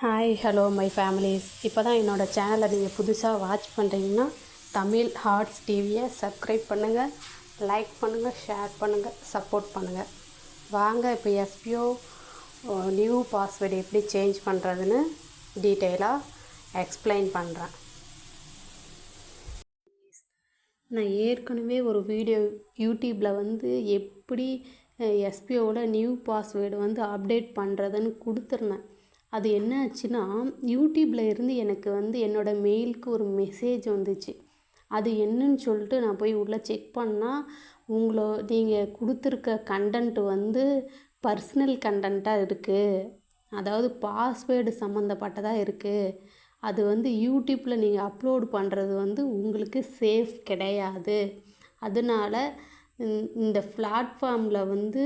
Hi hello my families இப்போ தான் என்னோடய சேனலை நீங்கள் புதுசாக வாட்ச் பண்ணுறீங்கன்னா தமிழ் ஹார்ட்ஸ் டிவியை சப்ஸ்கிரைப் பண்ணுங்கள் லைக் பண்ணுங்கள் ஷேர் பண்ணுங்கள் சப்போர்ட் பண்ணுங்கள் வாங்க இப்போ எஸ்பிஓ நியூ பாஸ்வேர்டு எப்படி சேஞ்ச் பண்ணுறதுன்னு டீட்டெயிலாக எக்ஸ்பிளைன் பண்ணுறேன் நான் ஏற்கனவே ஒரு வீடியோ யூடியூப்பில் வந்து எப்படி எஸ்பிஓவோட நியூ பாஸ்வேர்டு வந்து அப்டேட் பண்ணுறதுன்னு கொடுத்துருந்தேன். அது என்ன ஆச்சுன்னா யூடியூப்பில் இருந்து எனக்கு வந்து என்னோடய மெயிலுக்கு ஒரு மெசேஜ் வந்துச்சு. அது என்னன்னு சொல்லிட்டு நான் போய் உள்ளே செக் பண்ணால் உங்களோ நீங்கள் கொடுத்துருக்க கண்டென்ட் வந்து பர்சனல் கண்டென்ட்டாக இருக்குது அதாவது பாஸ்வேர்டு சம்மந்தப்பட்டதாக இருக்குது அது வந்து யூடியூப்பில் நீங்கள் அப்லோடு பண்ணுறது வந்து உங்களுக்கு சேஃப் கிடையாது. அதனால இந்த பிளாட்ஃபார்மில் வந்து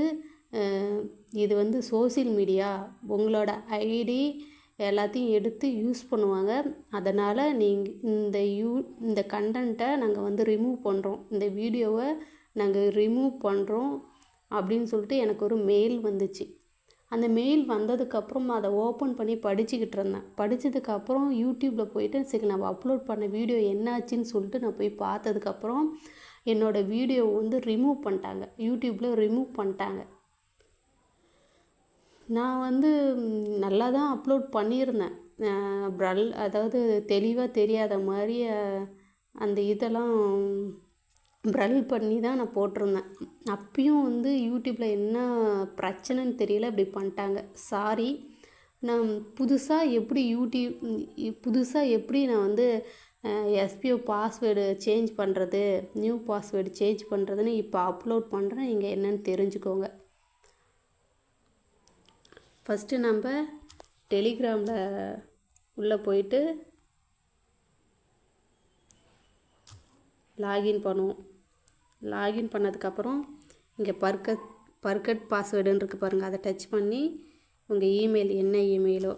இது வந்து சோசியல் மீடியா. உங்களோட ஐடி எல்லாத்தையும் எடுத்து யூஸ் பண்ணுவாங்க. அதனால் நீங்கள் இந்த யூ இந்த கண்டென்ட்டை நாங்கள் வந்து ரிமூவ் பண்ணுறோம் இந்த வீடியோவை நாங்கள் ரிமூவ் பண்ணுறோம் அப்படின்னு சொல்லிட்டு எனக்கு ஒரு மெயில் வந்துச்சு. அந்த மெயில் வந்ததுக்கப்புறம் அதை ஓப்பன் பண்ணி படிச்சுக்கிட்டு இருந்தேன். படித்ததுக்கப்புறம் யூடியூப்பில் போயிட்டு சரி நம்ம அப்லோட் பண்ண வீடியோ என்னாச்சுன்னு சொல்லிட்டு நான் போய் பார்த்ததுக்கப்புறம் என்னோடய வீடியோ வந்து ரிமூவ் பண்ணிட்டாங்க. யூடியூப்பில் ரிமூவ் பண்ணிட்டாங்க. நான் வந்து நல்லா தான் அப்லோட் பண்ணியிருந்தேன். ப்ரல் அதாவது தெளிவாக தெரியாத மாதிரி அந்த இதெல்லாம் ப்ரல் பண்ணி தான் நான் போட்டிருந்தேன். அப்பயும் வந்து யூடியூப்பில் என்ன பிரச்சனைன்னு தெரியல இப்படி பண்ணிட்டாங்க. சாரி நான் புதுசாக எப்படி யூடியூப் புதுசாக எப்படி நான் வந்து எஸ்பிஓ பாஸ்வேர்டு சேஞ்ச் பண்ணுறது நியூ பாஸ்வேர்டு சேஞ்ச் பண்ணுறதுன்னு இப்போ அப்லோட் பண்ணுறேன் இங்கே என்னென்னு தெரிஞ்சுக்கோங்க. ஃபஸ்ட்டு நம்ம டெலிகிராமில் உள்ளே போயிட்டு லாகின் பண்ணுவோம். லாகின் பண்ணதுக்கப்புறம் இங்கே பர்கட் பர்கட் பாஸ்வேர்டுன்னு இருக்குது பாருங்கள் அதை டச் பண்ணி உங்கள் இமெயில் என்ன இமெயிலோ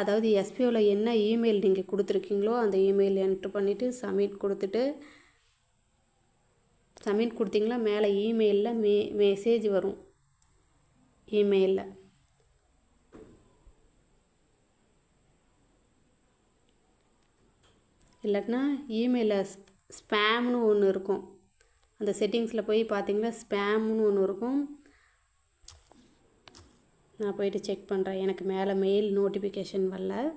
அதாவது எஸ்பிஓவில் என்ன இமெயில் நீங்கள் கொடுத்துருக்கீங்களோ அந்த இமெயில் என்ட்ரு பண்ணிவிட்டு சப்மிட் கொடுத்துட்டு சப்மிட் கொடுத்தீங்களா மேலே இமெயிலில் மே மெசேஜ் வரும். இமெயிலில். இல்லாட்டினா இமெயிலில் ஸ்பேம்னு ஒன்று இருக்கும். அந்த செட்டிங்ஸில் போய் பார்த்தீங்கன்னா ஸ்பேம்னு ஒன்று இருக்கும். நான் போயிட்டு செக் பண்ணுறேன் எனக்கு மேலே மெயில் நோட்டிஃபிகேஷன் வரல.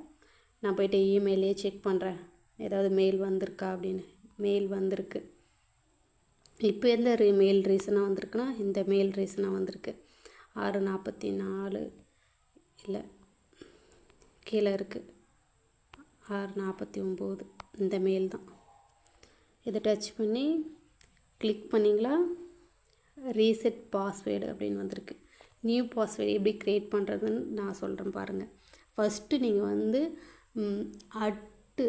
நான் போயிட்டு இமெயிலே செக் பண்ணுறேன் ஏதாவது மெயில் வந்திருக்கா அப்படின்னு. மெயில் வந்திருக்கு. இப்போ எந்த மெயில் ரீசனாக வந்திருக்குன்னா இந்த மெயில் ரீசனாக வந்திருக்கு. ஆறு நாற்பத்தி நாலு. இல்லை கீழே இருக்குது ஆறு நாற்பத்தி ஒம்பது. இந்த மெயில் தான். இதை டச் பண்ணி கிளிக் பண்ணிங்களா? ரீசெட் பாஸ்வேர்டு அப்படின்னு வந்திருக்கு. நியூ பாஸ்வேர்டு எப்படி க்ரியேட் பண்ணுறதுன்னு நான் சொல்கிறேன் பாருங்கள் ஃபஸ்ட்டு நீங்கள் வந்து அட்டு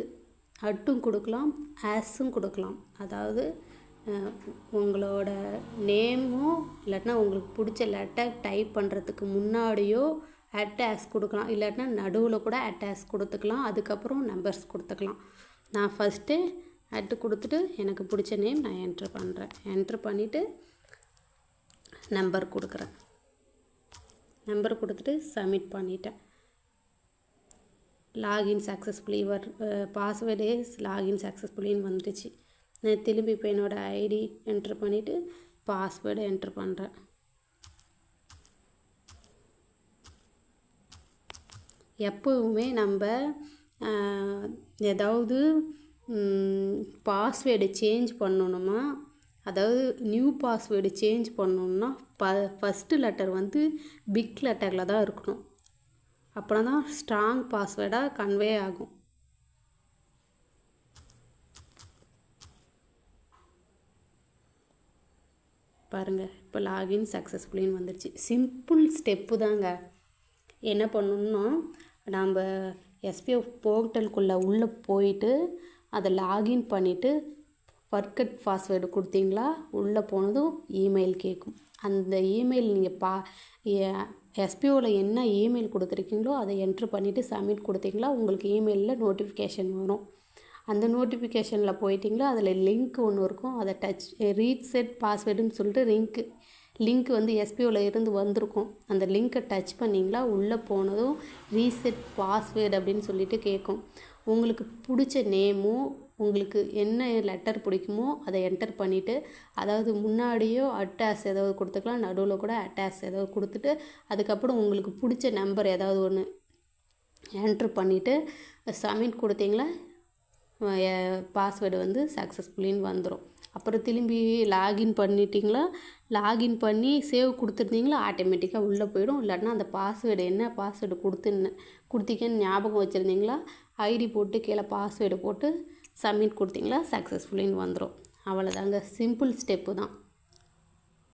அட்டும் கொடுக்கலாம் ஆஸும் கொடுக்கலாம். அதாவது உங்களோட நேமும் இல்லாட்டினா உங்களுக்கு பிடிச்ச லெட்டர் டைப் பண்ணுறதுக்கு முன்னாடியோ அட்டாஸ் கொடுக்கலாம். இல்லாட்டினா நடுவில் கூட அட்டாஸ் கொடுத்துக்கலாம். அதுக்கப்புறம் நம்பர்ஸ் கொடுத்துக்கலாம். நான் ஃபஸ்ட்டு அட்டு கொடுத்துட்டு எனக்கு பிடிச்ச நேம் நான் என்ட்ரு பண்ணுறேன் என்ட்ரு பண்ணிவிட்டு நம்பர் கொடுக்குறேன். நம்பர் கொடுத்துட்டு சப்மிட் பண்ணிட்டேன். Login successfully your password is login சக்ஸஸ்ஃபுல்லின்னு வந்துடுச்சு. நான் திரும்பி இப்போ என்னோடய ஐடி என்ட்ரு பண்ணிவிட்டு பாஸ்வேர்டு என்ட்ரு பண்ணுறேன் எப்போவுமே நம்ம ஏதாவது பாஸ்வேர்டு சேஞ்ச் பண்ணணுமா? அதாவது நியூ பாஸ்வேர்டு சேஞ்ச் பண்ணணுன்னா ப ஃபஸ்ட்டு லெட்டர் வந்து பிக் லெட்டரில் தான் இருக்கணும். அப்புறம் தான் ஸ்ட்ராங் பாஸ்வேர்டாக கன்வே ஆகும். பாருங்கள் இப்போ லாகின் சக்ஸஸ்ஃபுல்லின்னு வந்துடுச்சு சிம்பிள் ஸ்டெப்பு தாங்க. என்ன பண்ணணுன்னா நாம் எஸ்பிஓ போர்ட்டலுக்குள்ளே உள்ளே போயிட்டு அதை லாகின் பண்ணிவிட்டு பர்கட் பாஸ்வேர்டு கொடுத்தீங்களா உள்ளே போனதும் இமெயில் கேட்கும் அந்த இமெயில் நீங்கள் பா எஸ்பிஓவில் என்ன இமெயில் கொடுத்துருக்கீங்களோ அதை என்ட்ரு பண்ணிவிட்டு சப்மிட் கொடுத்தீங்களா உங்களுக்கு இமெயிலில் நோட்டிஃபிகேஷன் வரும். அந்த நோட்டிஃபிகேஷனில் போயிட்டிங்களா? அதில் லிங்க் ஒன்று இருக்கும். அதை டச் ரீட் செட் பாஸ்வேர்டுன்னு சொல்லிட்டு லிங்க்கு லிங்க் வந்து எஸ்பிஓவில் இருந்து வந்திருக்கும். அந்த லிங்க்கை டச் பண்ணிங்களா? உள்ளே போனதும் ரீசெட் பாஸ்வேர்டு அப்படின்னு சொல்லிட்டு கேட்கும் உங்களுக்கு பிடிச்ச நேமும் உங்களுக்கு என்ன லெட்டர் பிடிக்குமோ அதை என்டர் பண்ணிவிட்டு அதாவது முன்னாடியோ அட்டாஸ் ஏதாவது கொடுத்துக்கலாம் நடுவில் கூட அட்டாஸ் ஏதாவது கொடுத்துட்டு அதுக்கப்புறம் உங்களுக்கு பிடிச்ச நம்பர் ஏதாவது ஒன்று என்ட்ரு பண்ணிவிட்டு சப்மிட் கொடுத்தீங்களா? பாஸ்வேர்டு வந்து சக்ஸஸ்ஃபுல்லின்னு வந்துடும் அப்புறம் திரும்பி லாகின் பண்ணிட்டீங்களா? லாகின் பண்ணி சேவ் கொடுத்துருந்தீங்களா ஆட்டோமேட்டிக்காக உள்ளே போயிடும். இல்லைன்னா அந்த பாஸ்வேர்டு என்ன பாஸ்வேர்டு கொடுத்துன்னு கொடுத்தீங்கன்னு ஞாபகம் வச்சுருந்தீங்களா? ஐடி போட்டு கீழே பாஸ்வேர்டு போட்டு சப்மிட் கொடுத்தீங்களா? சக்ஸஸ்ஃபுல்லின்னு வந்துடும் அவ்வளோதாங்க சிம்பிள் ஸ்டெப்பு தான்.